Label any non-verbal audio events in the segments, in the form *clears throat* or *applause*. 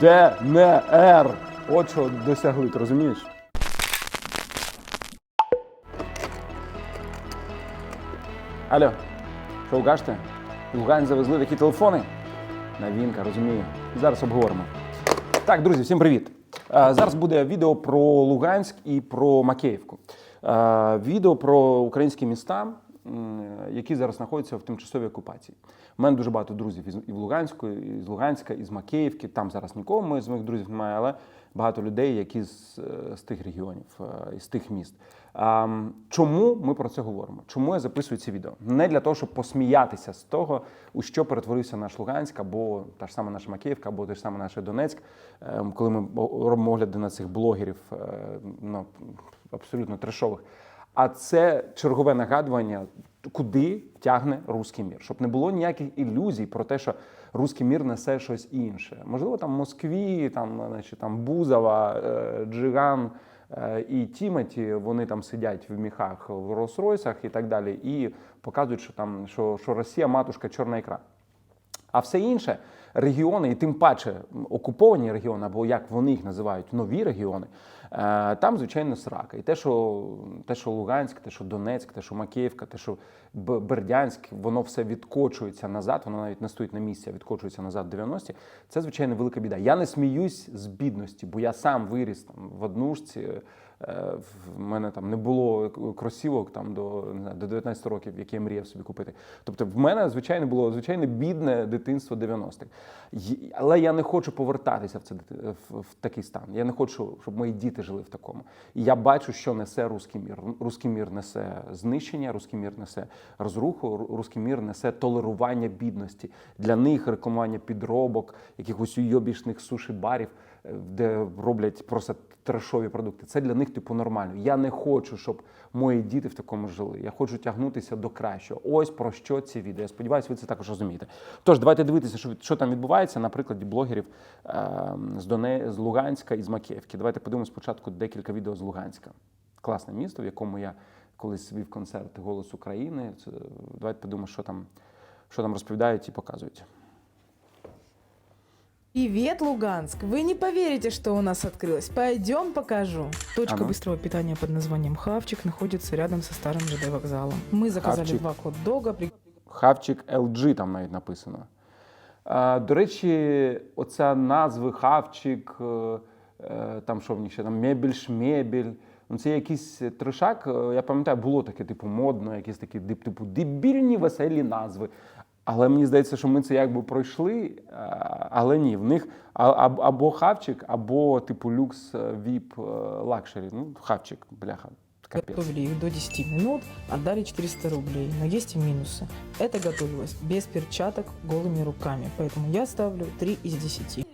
ДНР. От що досягли, ти розумієш? Алло, що угаште? Лугань завезли такі телефони? Новинка, розумію. Зараз обговоримо. Так, друзі, всім привіт. Зараз буде відео про Луганськ і про Макеївку. Відео про українські міста, які зараз знаходяться в тимчасовій окупації. У мене дуже багато друзів і в Луганську, і з Луганська, і з Макеївки. Там зараз нікого ми з моїх друзів немає, але багато людей, які з, з тих регіонів, е, з тих міст. Чому ми про це говоримо? Чому я записую ці відео? Не для того, щоб посміятися з того, у що перетворився наш Луганськ, або та ж сама наша Макіївка, або той ж саме наш Донецьк. Е, Коли ми робимо огляди на цих блогерів, е, ну, абсолютно трешових. А це чергове нагадування, куди тягне руський мір, щоб не було ніяких ілюзій про те, що руський мір несе щось інше. Можливо, там Москві, там, значить, там Бузова, е, Джиган е, і Тімоті, вони там сидять в міхах в Роллс-Ройсах і так далі, і показують, що там що, що Росія матушка чорна ікра. А все інше регіони, і тим паче окуповані регіони, або як вони їх називають, нові регіони, там, звичайно, срака. І те, що, те, що Луганськ, те, що Донецьк, те, що Макіївка, те, що Бердянськ, воно все відкочується назад, воно навіть не стоїть на місці, а відкочується назад в 90-ті. Це, звичайно, велика біда. Я не сміюсь з бідності, бо я сам виріс там в однушці. Е, В мене там не було кросівок там до, не знаю, до 19 років, які я мріяв собі купити. Тобто, в мене звичайно було звичайно бідне дитинство 90-х. Але я не хочу повертатися в це в, такий стан. Я не хочу, щоб мої діти жили в такому. І я бачу, що несе руський мір. Руський мір несе знищення, руський мір несе розруху, ру- руський мір несе толерування бідності. Для них рекламування підробок, якихось уйобішних суші-барів, де роблять просто трешові продукти. Це для них типу нормально. Я не хочу, щоб мої діти в такому жили. Я хочу тягнутися до кращого. Ось про що ці відео. Я сподіваюся, ви це також розумієте. Тож давайте дивитися, що, що там відбувається на прикладі блогерів е, з Доне з Луганська і з Макіївки. Давайте подивимося спочатку декілька відео з Луганська. Класне місто, в якому я колись вів концерт Голос України. Давайте подивимося, що там, що там розповідають і показують. Привет, Луганск! Вы не поверите, что у нас открылось. Пойдем покажу. Точка А ну. быстрого питания под названием Хавчик находится рядом со старым ЖД вокзалом. Мы заказали Хавчик. два хот-дога. при- Хавчик LG там навіть написано. А, до речі, оця назви Хавчик, е, е, там що в них ще там мебель, шмебель. Ну, це якийсь трешак. е, Я пам'ятаю, було таке, типу, модно, якісь такі дип- типу дебільні веселі назви. Але мені здається, що ми це якби пройшли, а, але ні, в них а- аб- або хавчик, або типу люкс е, віп е, лакшері. Ну, хавчик, бляха. Капець. Готовили их до 10 минут, отдали 400 рублей. Но есть и минусы. Это готовилось без перчаток, голыми руками. Поэтому я ставлю 3 из 10.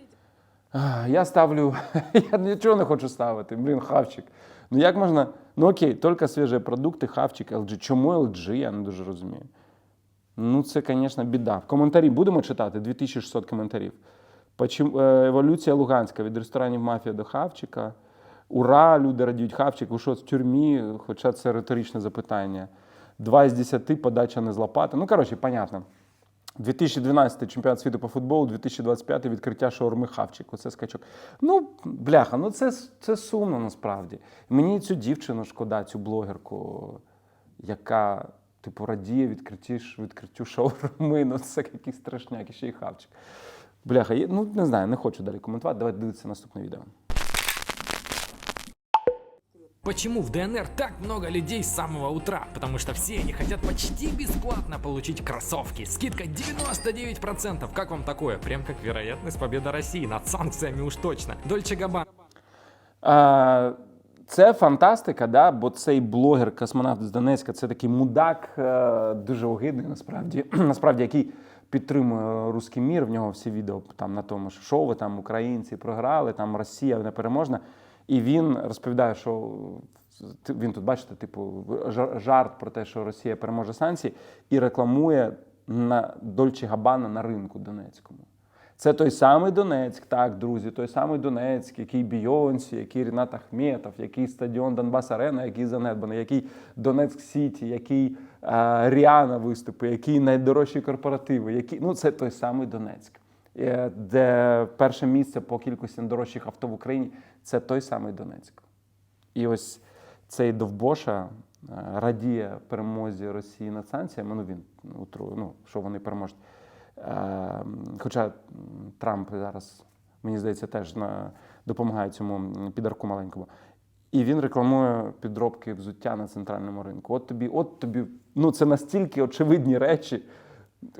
А, Я ставлю, *laughs* я нічого не хочу ставити. Блін, хавчик. Ну як можна? Ну окей, тільки свіжі продукти, хавчик, LG. Чому LG? Я не дуже розумію. Ну, це, звісно, біда. В коментарі будемо читати 2600 коментарів. Е, еволюція Луганська від ресторанів мафія до хавчика. Ура, люди радіють хавчик. Ви що в тюрмі? Хоча це риторичне запитання. 2 з 10 подача не злопати. Ну, коротше, понятно. 2012 чемпіонат світу по футболу, 2025 відкриття шаурми Хавчик. Оце скачок. Ну, бляха, ну це, це сумно насправді. Мені цю дівчину шкода, цю блогерку, яка, типу, радіє відкритті, відкриттю шаурми. Ну, це якийсь страшняк, і ще й хавчик. Бляха, я, ну не знаю, не хочу далі коментувати. Давайте дивитися наступне відео. Почему в ДНР так много людей с самого утра? Потому что все они хотят почти бесплатно получить кроссовки. Скидка 99%. Как вам такое? Прям как вероятность победы России над санкциями уж точно. Дольче Габбана. Це фантастика, да? бо цей блогер, космонавт з Донецька, це такий мудак, е, дуже огидний, насправді, *clears throat* насправді, який підтримує руський мір. В нього всі відео там на тому, що ви там українці програли, там Росія непереможна. І він розповідає, що він тут, бачите, типу, жарт про те, що Росія переможе санкції, і рекламує на Дольче Габана на ринку Донецькому. Це той самий Донецьк, так, друзі, той самий Донецьк, який Бійонсі, який Рінат Ахметов, який стадіон Донбас Арена, який занедбаний, який Донецьк Сіті, який е, Ріана виступи, які найдорожчі корпоративи, які ну це той самий Донецьк. е, де перше місце по кількості найдорожчих авто в Україні це той самий Донецьк. І ось цей Довбоша е, радіє перемозі Росії над санкціями. Ну він утру- ну, що вони переможуть. Е, Хоча м, Трамп зараз, мені здається, теж на, допомагає цьому м, підарку маленькому. І він рекламує підробки взуття на центральному ринку. От тобі, от тобі, ну це настільки очевидні речі,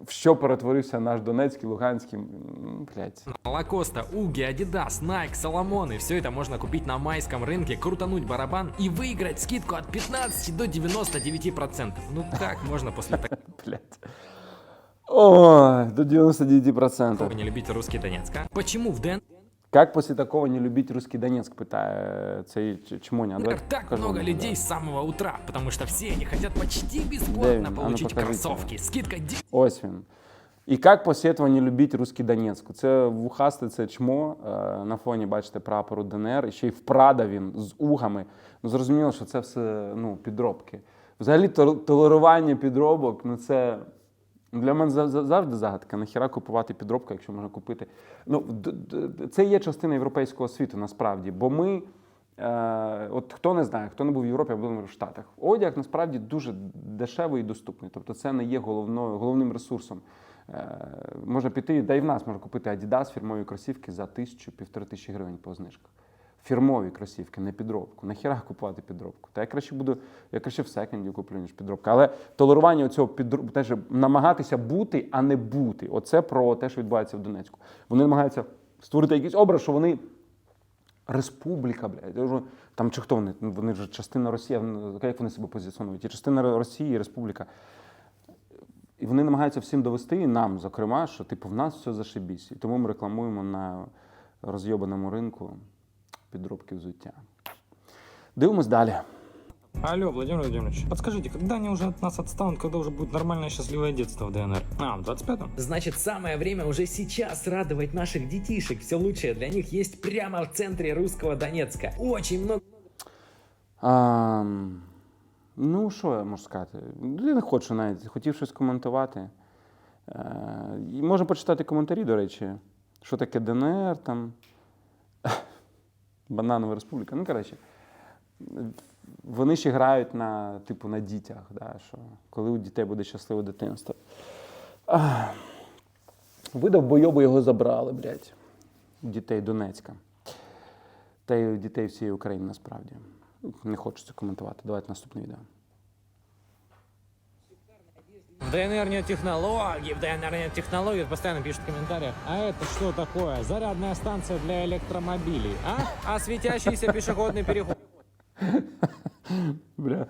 в що перетворився наш Донецький, Луганський. м, Блядь. Лакоста, Уги, Адидас, Найк, Соломон и все это можно купить на майском рынке, крутануть барабан и выиграть скидку от 15 до 99%. Ну как можно после *laughs* Блядь. Ой, до 99%. такого не любить русский Донецк, а? Почему в ДНР Как после такого не любить русский Донецк, питає цей чмоня. Давай так покажу много людей да. с самого утра? Потому что все они хотят почти Дэвин, а бесплатно ну получить покажите. кроссовки. Скидка Ось він. І як після цього не любить русский Донецьк? Це вухасте, це чмо. е, На фоні, бачите, прапору ДНР. І ще й в Прада він з угами. Ну, зрозуміло, що це все ну, підробки. Взагалі, тол- толерування підробок, ну це для мене зав- зав- завжди загадка. Нахіра купувати підробку, якщо можна купити. Ну, це є частина європейського світу насправді. Бо ми. Е, от хто не знає, хто не був в Європі, або в Штатах. Одяг насправді дуже дешевий і доступний. Тобто це не є головною, головним ресурсом. Е, можна піти, да і в нас можна купити Adidas фірмові кросівки за тисячу, півтори тисячі гривень по знижках. Фірмові кросівки, не підробку. Нахіра купувати підробку? Та я краще буду, я краще в секонді куплю, ніж підробку. Але толерування цього підробку, теж намагатися бути, а не бути. Оце про те, що відбувається в Донецьку. Вони намагаються створити якийсь образ, що вони республіка, блядь. Там чи хто вони? Ну, Вони ж частина Росії, як вони себе позиціонують? І частина Росії, і республіка. І вони намагаються всім довести, і нам, зокрема, що типу в нас все зашибісь. І тому ми рекламуємо на розйобаному ринку підробки взуття. Дивимось далі. Алло, Владимир Владимирович, подскажите, когда они уже от нас отстанут, когда уже будет нормальное счастливое детство в ДНР? А, в 25-м? Значит, самое время уже сейчас радовать наших детишек. Все лучшее для них есть прямо в центре русского Донецка. Очень много А, ну, що я можу сказати? Я не хочу навіть, хотів щось коментувати. Е, і можна почитати коментарі, до речі, що таке ДНР, там, Бананова Республіка. Ну, коротше, вони ще грають на, типу, на дітях, да, що коли у дітей буде щасливе дитинство. Ах. Ви довбойоби його забрали, блядь, дітей Донецька. Та й дітей всієї України насправді. Не це коментувати. Давайте наступне відео. В ДНР нет технологий, в ДНР нет технологий, постоянно пишут в комментариях. А это что такое? Зарядная станция для электромобилей, а? А светящийся пешеходный переход? *laughs* Бля.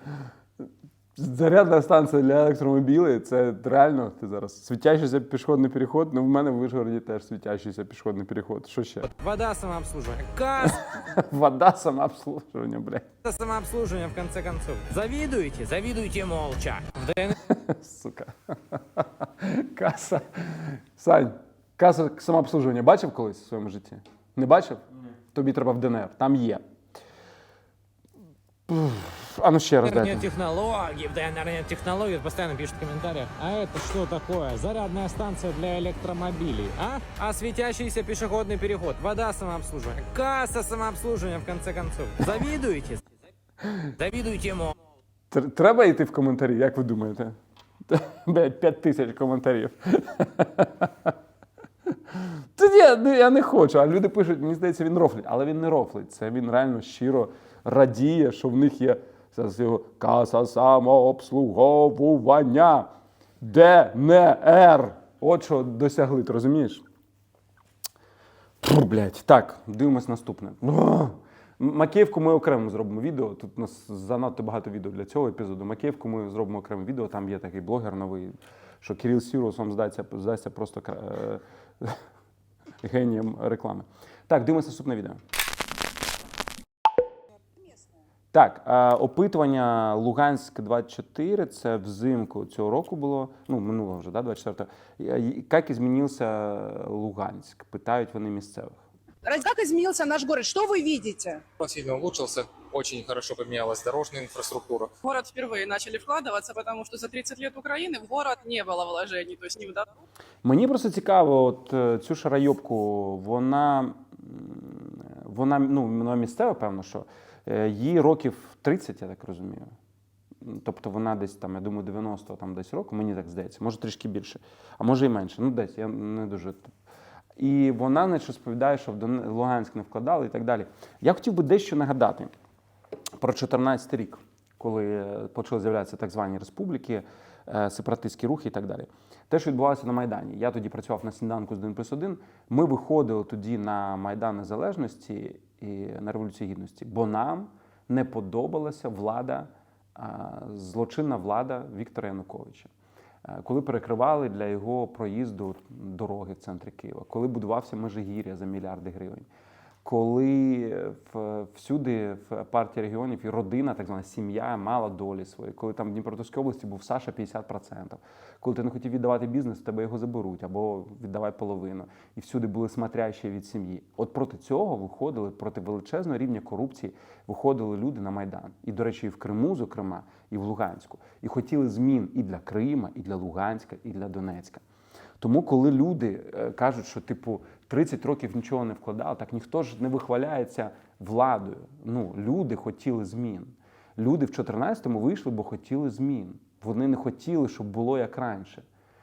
Зарядна станція для електромобілів це реально ти зараз. Світящийся пішохідний переход. Ну, в мене в Вишгороді теж світящийся пішохідний переход. Що ще? Вода самообслуживания. Касса *laughs* Вода самообслуживання, бля. самообслуживания, в конце концов. Завидуете? Завидуйте молча. В ДНР *laughs* Сука. Каса. Сань, каса самообслуживання бачив колись в своєму житті? Не бачив? Тобі треба в ДНР. Там є. Пф, А ну ще раз нет дайте. технологий, в ДНР нет технологий, постоянно пишут в комментариях. А это что такое? Зарядная станция для электромобилей, а? А светящийся пешеходный переход, вода самообслуживания, касса самообслуживания, в конце концов. Завидуете? Завидуйте, мол. Тр- Треба йти в коментарі, як ви думаєте? *laughs* Блять, 5 тисяч коментарів. *laughs* Та ні, ну, я не хочу. А люди пишуть, мені здається, він рофлить. Але він не рофлить. Це він реально щиро радіє, що в них є зараз його каса самообслуговування. ДНР. От що досягли, ти розумієш? Фу, блядь. Так, дивимось наступне. Макіївку ми окремо зробимо відео. Тут у нас занадто багато відео для цього епізоду. Макіївку ми зробимо окреме відео. Там є такий блогер новий, що Кирил Сірус вам здасться, здасться просто е, *laughs* генієм реклами. Так, дивимося наступне відео. Так, е, опитування Луганськ 24 це взимку цього року було. Ну, минулого вже, да, 24-го. Е, і Як змінився Луганськ? Питають вони місцевих. Раз- Как изменился наш город? Что вы видите? Он сильно улучшился, очень хорошо поменялась дорожная инфраструктура. В город впервые начали вкладываться, потому что за 30 лет Украины в город не было вложений, то есть ни в дорогу, Мені просто цікаво, от е, цю шарайобку, вона, м, вона, ну, вона місцева, певно, що е, їй років 30, я так розумію. Тобто вона десь там, я думаю, 90 там десь року, мені так здається, може трішки більше, а може і менше. Ну, десь, я не дуже. І вона значить, розповідає, що в Луганськ не вкладали і так далі. Я хотів би дещо нагадати про 14 рік, коли е, почали з'являтися так звані республіки, е, сепаратистські рухи і так далі. Те, що відбувалося на Майдані. Я тоді працював на сніданку з 1 плюс 1. Ми виходили тоді на Майдан Незалежності і на Революцію Гідності, бо нам не подобалася влада, злочинна влада Віктора Януковича. Е, Коли перекривали для його проїзду дороги в центрі Києва, коли будувався Межигір'я за мільярди гривень, коли в- всюди в партії регіонів і родина, так звана сім'я, мала долі свої, коли там в Дніпропетровській області був Саша 50%, коли ти не хотів віддавати бізнес, тебе його заберуть або віддавай половину. І всюди були смотрящі від сім'ї. От проти цього виходили, проти величезного рівня корупції, виходили люди на Майдан. І, до речі, і в Криму, зокрема, і в Луганську. І хотіли змін і для Крима, і для Луганська, і для Донецька. Тому, коли люди е, кажуть, що типу 30 років нічого не вкладали, так ніхто ж не вихваляється владою. Ну, люди хотіли змін. Люди в 14-му вийшли, бо хотіли змін. Вони не хотіли, щоб було як раніше.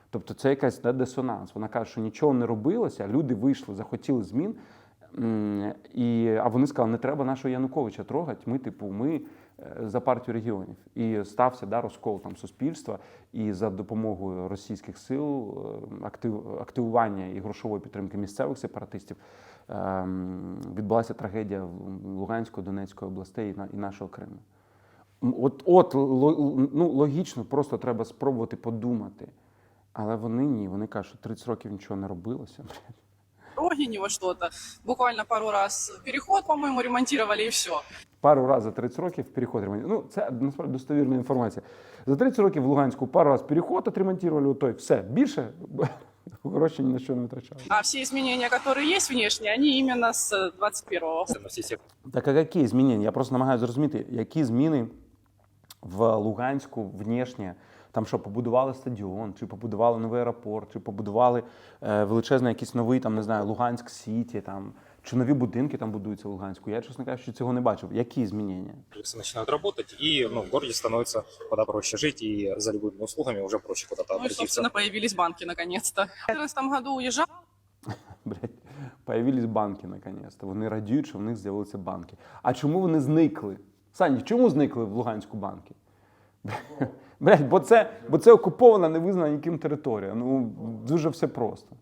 Тобто це якась да, дисонанс. Вона каже, що нічого не робилося, люди вийшли, захотіли змін. І, а вони сказали, не треба нашого Януковича трогати. Ми, типу, ми за партію регіонів. І стався да, розкол там суспільства, і за допомогою російських сил, е, актив, активування і грошової підтримки місцевих сепаратистів ем, відбулася трагедія в Луганської, Донецької областей і, на, і нашого Криму. От, от ну, логічно, просто треба спробувати подумати. Але вони ні, вони кажуть, що 30 років нічого не робилося. Дороги, него что-то. Буквально пару раз переход, по-моему, ремонтировали и все. Пару разів за 30 років переход ремонтували. Ну, це насправді достовірна інформація. За 30 років в Луганську пару разів переход отремонтували, той все. Більше *laughs* гроші ні на що не витрачали. А все изменения, которые есть внешние, они именно с 21-го. На все сектора. Так а які зміни? Я просто намагаюся зрозуміти, які зміни в Луганську внешнє. Там що, побудували стадіон, чи побудували новий аеропорт, чи побудували е, величезний якийсь новий, там, не знаю, Луганськ Сіті, там, чи нові будинки там будуються в Луганську. Я, чесно кажучи, цього не бачив. Які змінення? Комплексы начинают работать, и ну, в городе становится куда проще жить, и за любыми услугами уже проще куда-то Ну и, обратиться. собственно, появились банки наконец-то. *laughs* В 2014 году уезжал, Блять, появились банки наконец-то. Вони радіють, що в них з'явилися банки. А чому вони зникли? Сані, чому зникли в Луганську банки? Блять, бо це, бо це окупована, не визнана ніким територія. Ну, дуже все просто.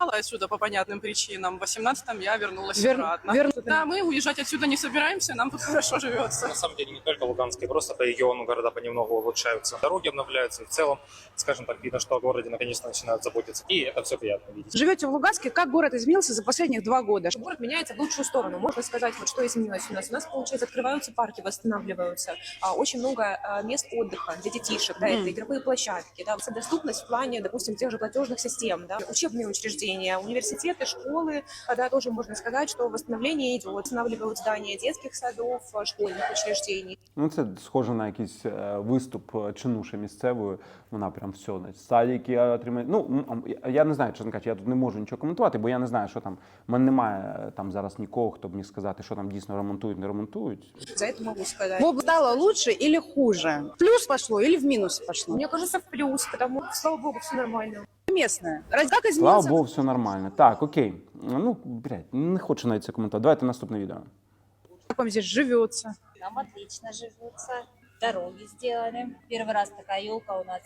Отсюда по понятным причинам. В 18-м я вернулась Вер- обратно. верну- Да, мы уезжать отсюда не собираемся, нам тут хорошо живется. На самом деле не только Луганские, просто по региону города понемногу улучшаются. Дороги обновляются, и в целом, скажем так, видно, что о городе наконец-то начинают заботиться. И это все приятно видеть. Живете в Луганске, как город изменился за последних два года? Город меняется в лучшую сторону. Можно сказать, вот что изменилось у нас. У нас, получается, открываются парки, восстанавливаются. А, очень много а, мест отдыха для детишек. Да, это Мгм. игровые площадки. Да, доступность в плане, допустим, тех же платежных систем. Да, учебные учреждения, университеты, школы. А, Да, тоже можно сказать, что восстановление идет. Восстанавливают здания детских садов, а, школьных учреждений. Ну, це схоже на якийсь е, виступ е, чинуші місцевої. Вона прям все, значить, садики отримають. Ну, м, а я не знаю, чесно кажучи, я тут не можу нічого коментувати, бо я не знаю, що там. У мене немає е, там зараз нікого, хто б міг сказати, що там дійсно ремонтують, не ремонтують. За это могу сказать. Боб стало лучше или хуже? В плюс пошло или в минус пошло? Мне кажется, в плюс, потому слава богу, все нормально. Местное. Раз- Как Слава изменился Богу, все нормально. Так, окей. Ну, блядь, не хочу навіть це коментувати. Давайте наступне відео. как вам здесь живется? Нам отлично живется. Дороги сделали. Первый раз такая елка у нас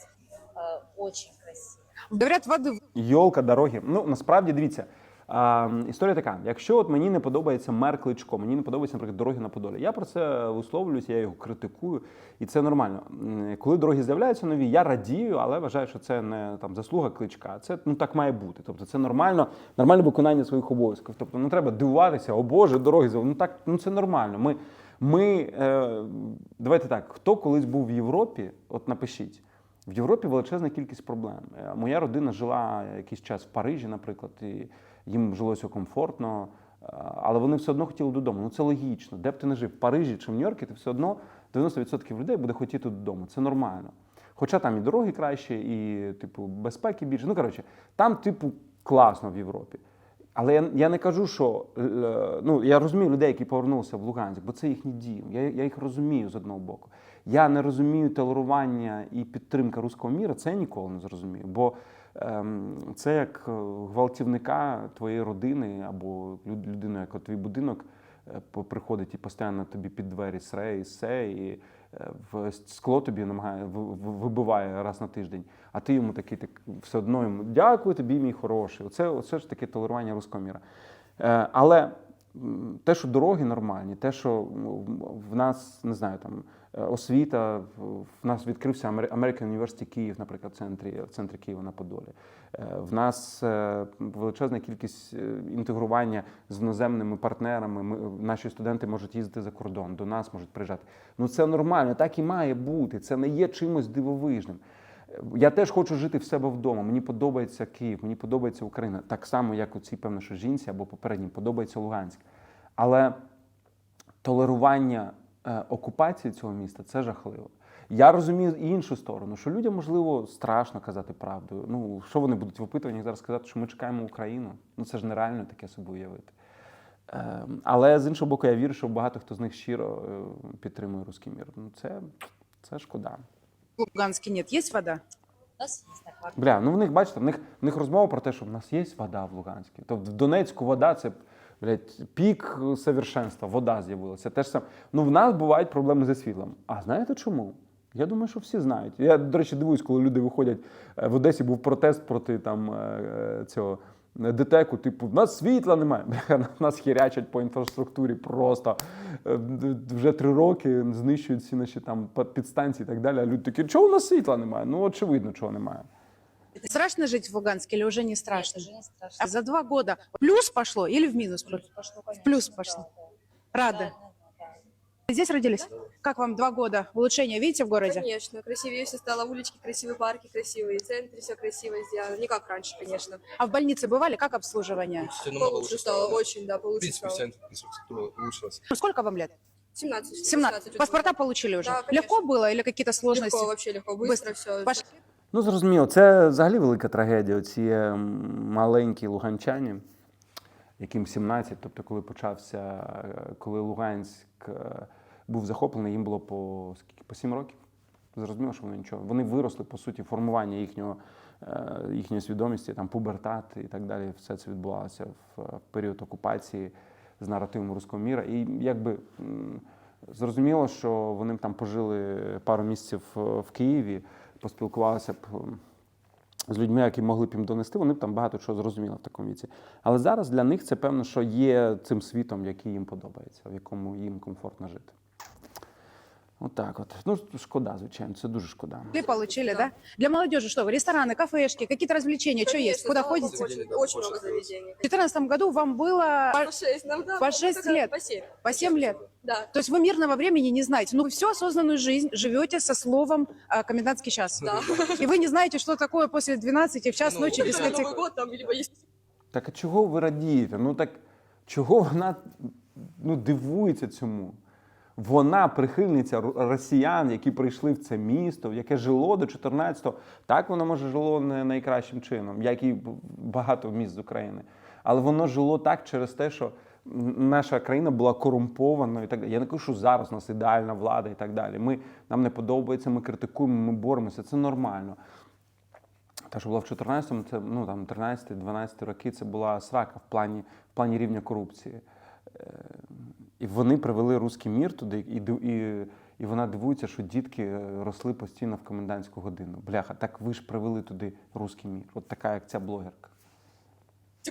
э, очень красивая. Говорят, воды Йолка, дороги. Ну, насправді, дивіться. а, історія така: якщо от мені не подобається мер Кличко, мені не подобається, наприклад, дороги на Подолі. Я про це висловлююся, я його критикую, і це нормально. Коли дороги з'являються нові, я радію, але вважаю, що це не там заслуга кличка. Це ну так має бути. Тобто це нормально, нормальне виконання своїх обов'язків. Тобто не треба дивуватися, о Боже, дороги з'явилися. Ну так, ну це нормально. Ми, ми е, давайте так, хто колись був в Європі, от напишіть. В Європі величезна кількість проблем. Е, Моя родина жила якийсь час в Парижі, наприклад, і їм жилося комфортно, е, але вони все одно хотіли додому. Ну це логічно. Де б ти не жив, в Парижі чи в Нью-Йорку, ти все одно 90% людей буде хотіти додому. Це нормально. Хоча там і дороги краще, і, типу, безпеки більше. Ну, коротше, там, типу, класно в Європі. Але я, я не кажу, що е, ну я розумію людей, які повернулися в Луганськ, бо це їхній дім. Я, я їх розумію з одного боку. Я не розумію толерування і підтримка руського міра. Це я ніколи не зрозумію. Бо це як е, гвалтівника твоєї родини або люд- людина, яка твій будинок е, приходить і постійно тобі під двері сре і се, і е, в скло тобі намагає вибиває раз на тиждень. А ти йому такий так все одно йому дякую тобі, мій хороший. Оце, оце ж таке толерування руського міра. Але те, що дороги нормальні, те, що в нас не знаю, там освіта, в нас відкрився American University Київ, наприклад, в центрі, в центрі Києва на Подолі. Е, В нас е, величезна кількість е, інтегрування з іноземними партнерами. Ми, наші студенти можуть їздити за кордон, до нас можуть приїжджати. Ну це нормально, так і має бути. Це не є чимось дивовижним. Я теж хочу жити в себе вдома. Мені подобається Київ, мені подобається Україна. Так само, як у цій, певно, що жінці або попереднім подобається Луганськ. Але толерування е, окупації цього міста це жахливо. Я розумію і іншу сторону, що людям можливо страшно казати правду. Ну що вони будуть в опитуваннях зараз сказати, що ми чекаємо Україну? Ну це ж нереально таке собі уявити. Е, але з іншого боку, я вірю, що багато хто з них щиро е, підтримує руський мір. Ну це, це шкода. В Луганске нет. Есть вода? Бля, ну в них бачите, в них, в них розмова про те, що в нас є вода в Луганській. Тобто в Донецьку вода це блядь, пік совершенства, вода з'явилася. Те ж саме. Ну, в нас бувають проблеми зі світлом. А знаєте чому? Я думаю, що всі знають. Я, до речі, дивуюсь, коли люди виходять. Е, В Одесі був протест проти там е, е, цього. ДТЕКу, типу, в нас світла немає. *laughs* Нас хірячать по інфраструктурі просто вже три роки знищують всі наші там підстанції і так далі. А люди такі, чого у нас світла немає? Ну, очевидно, чого немає. Страшно жить в Луганске или уже не Нет, страшно? уже не страшно. А за два года в плюс пошло или в минус? Плюс пошло, конечно. плюс пошло. Да, Рады. да, да. Здесь родились? Как вам два года? Улучшения видите в городе? Конечно, красивее все стало, улички красивые, парки красивые, в центре все красиво сделано. Не как раньше, конечно. А в больнице бывали? Как обслуживание? Получше стало, очень, да, получше стало. улучшилось. Ну, сколько вам лет? 17. 17. вот Паспорта вот. получили уже? Да, конечно. Легко было или какие-то сложности? Легко, вообще легко, быстро, все. Пошли. Ну, зрозуміло, це взагалі велика трагедія. Оці е, маленькі луганчані, яким 17, тобто коли почався, е, коли Луганськ е, був захоплений, їм було по скільки? По 7 років. Зрозуміло, що вони нічого. Вони виросли, по суті, формування їхнього, їхньої свідомості, там пубертат і так далі. Все це відбувалося в, період окупації з наративом руського міра. І якби зрозуміло, що вони там пожили пару місяців в Києві, поспілкувалися б з людьми, які могли б їм донести, вони б там багато чого зрозуміли в такому віці. Але зараз для них це певно, що є цим світом, який їм подобається, в якому їм комфортно жити. Отак от. Ну, шкода, звичайно, це дуже шкода. Получили, да? Для молодежи что? Рестораны, кафешки, какие-то развлечения? Что есть? Конечно, Куда слава богу, ходите? Очень, очень много заведений. В 2014 году вам было По 6, нам, да, по по шесть лет. По 7. по 7 лет. Да. То есть вы мирного времени не знаете. Ну, вы всю осознанную жизнь живете со словом э, комендантский час. Да. И вы не знаете, что такое после 12 в час Ну, ночи Новый дискотека. год там, либо есть Так а чого ви радієте? Ну так чого вона ну, дивується цьому? Вона прихильниця росіян, які прийшли в це місто, яке жило до 14-го. Так воно може жило не найкращим чином, як і багато міст з України. Але воно жило так через те, що наша країна була корумпована і так далі. Я не кажу, що зараз у нас ідеальна влада і так далі. Ми, нам не подобається, ми критикуємо, ми боремося. Це нормально. Те, що було в 14-му, це ну там 13-12 роки, це була срака в плані, в плані рівня корупції. Е, І вони привели руський мір туди, і, ди- і, і вона дивується, що дітки е, росли постійно в комендантську годину. Бляха, так ви ж привели туди руський мір. От така, як ця блогерка.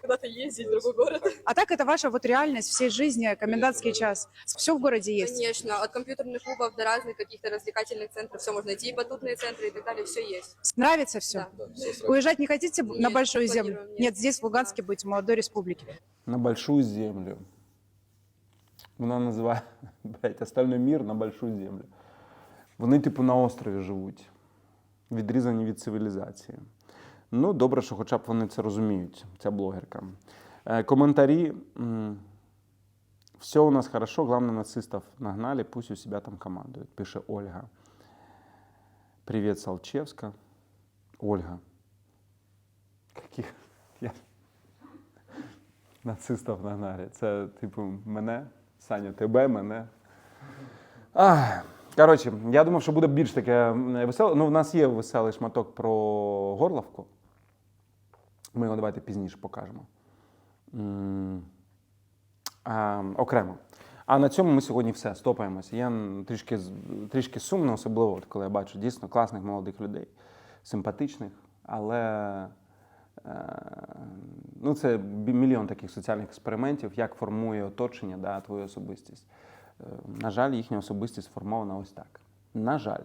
куда-то ездить в другой город. А так это ваша вот реальность всей жизни, комендантский час. Все в городе есть. Конечно, от компьютерных клубов до разных каких-то развлекательных центров все можно найти, и батутные центры и так далее, все есть. Нравится все? Да. Уезжать не хотите на Нет, большую не землю? планируем, нет. Нет, здесь в Луганске будете, в молодой республике. На большую землю. Вона називає *laughs* блядь, остальний мір на большую землю. Вони, типу, на острові живуть, відрізані від цивілізації. Ну, добре, що хоча б вони це розуміють, ця блогерка. Е, коментарі. Все у нас хорошо, главное, нацистов нагнали, пусть у себя там командуют, пише Ольга. Привіт, Салчевська. Ольга. Каких я... *laughs* нацистів нагнали. Це, типу, мене, Саня, тебе, мене. Ах, коротше, я думав, що буде більш таке веселе. Ну, в нас є веселий шматок про горловку. Ми його давайте пізніше покажемо. А, окремо. А на цьому ми сьогодні все стопаємося. Я трішки, трішки сумно, особливо, коли я бачу дійсно класних молодих людей, симпатичних, але ну, це мільйон таких соціальних експериментів, як формує оточення да, твою особистість. Е, На жаль, їхня особистість сформована ось так. На жаль.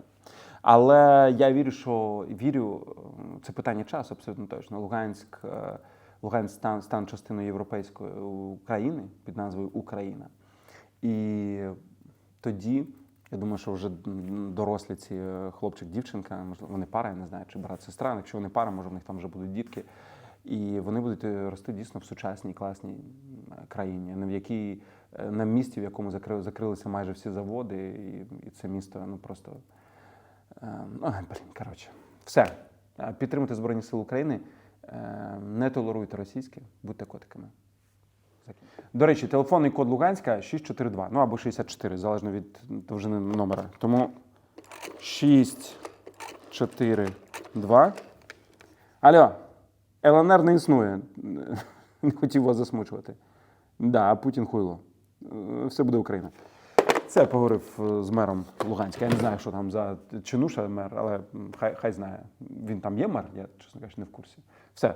Але я вірю, що вірю, е, це питання часу абсолютно точно. Луганськ, е, Луганськ стан, стан частиною європейської України під назвою Україна. І тоді, я думаю, що вже дорослі ці е, хлопчик, дівчинка, можливо, вони пара, я не знаю, чи брат, сестра. Якщо вони пара, може в них там вже будуть дітки. І вони будуть е, рости дійсно в сучасній класній країні, не в якій е, на місті, в якому закрили, закрилися майже всі заводи, і, і це місто ну просто. Ой, *laughs* блін, коротше, все. Підтримуйте Збройні Сили України, не толеруйте російське, будьте котиками. До речі, телефонний код Луганська 642, ну або 64, залежно від довжини номера. Тому 642. Алло, ЛНР не існує. *laughs* Не хотів вас засмучувати. Да, Путін хуйло. Е, Все буде Україна. Це я поговорив е, з мером Луганська. Я не знаю, що там за чинуша мер, але хай, хай знає. Він там є мер, я, чесно кажучи, не в курсі. Все.